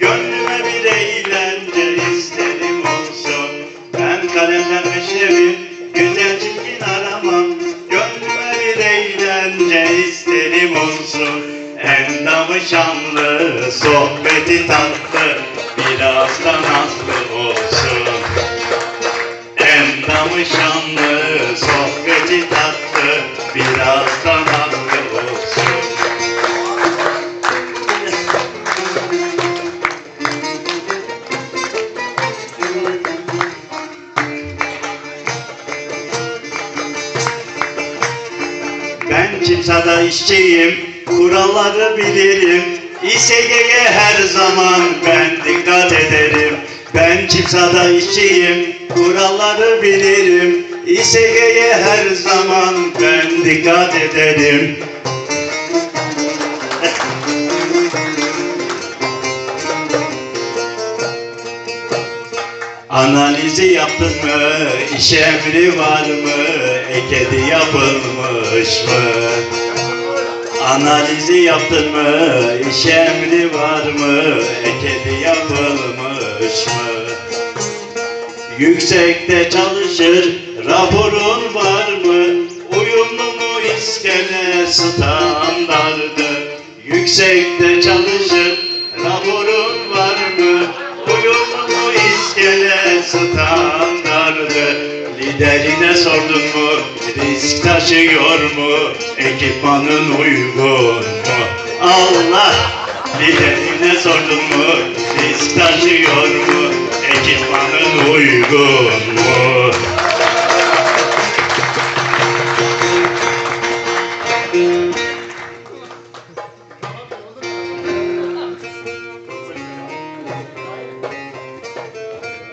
Gönlüme bir eğlence isterim olsun Ben kalemden meşrebi güzel çirkin aramam. Gönlüme bir eğlence isterim olsun Endamı şanlı, sohbeti tatlı Biraz da nazlı olsun Endamı şanlı, sohbeti tatlı Biraz da nazlı Ben kimsada işçiyim, kuralları bilirim. İSG'ye her zaman ben dikkat ederim. Ben kimsada işçiyim, kuralları bilirim. İSG'ye her zaman ben dikkat ederim. Analizi yaptın mı? İş emri var mı? Ekedi yapılmış mı? Analizi yaptın mı? İş emri var mı? Ekedi yapılmış mı? Yüksekte çalışır, raporun var mı? Uyumlu mu iskele standardı? Yüksekte çalışır, standardı? Liderine sordun mu? Risk taşıyor mu? Ekipmanın uygun mu? Allah! Liderine sordun mu? Risk taşıyor mu? Ekipmanın uygun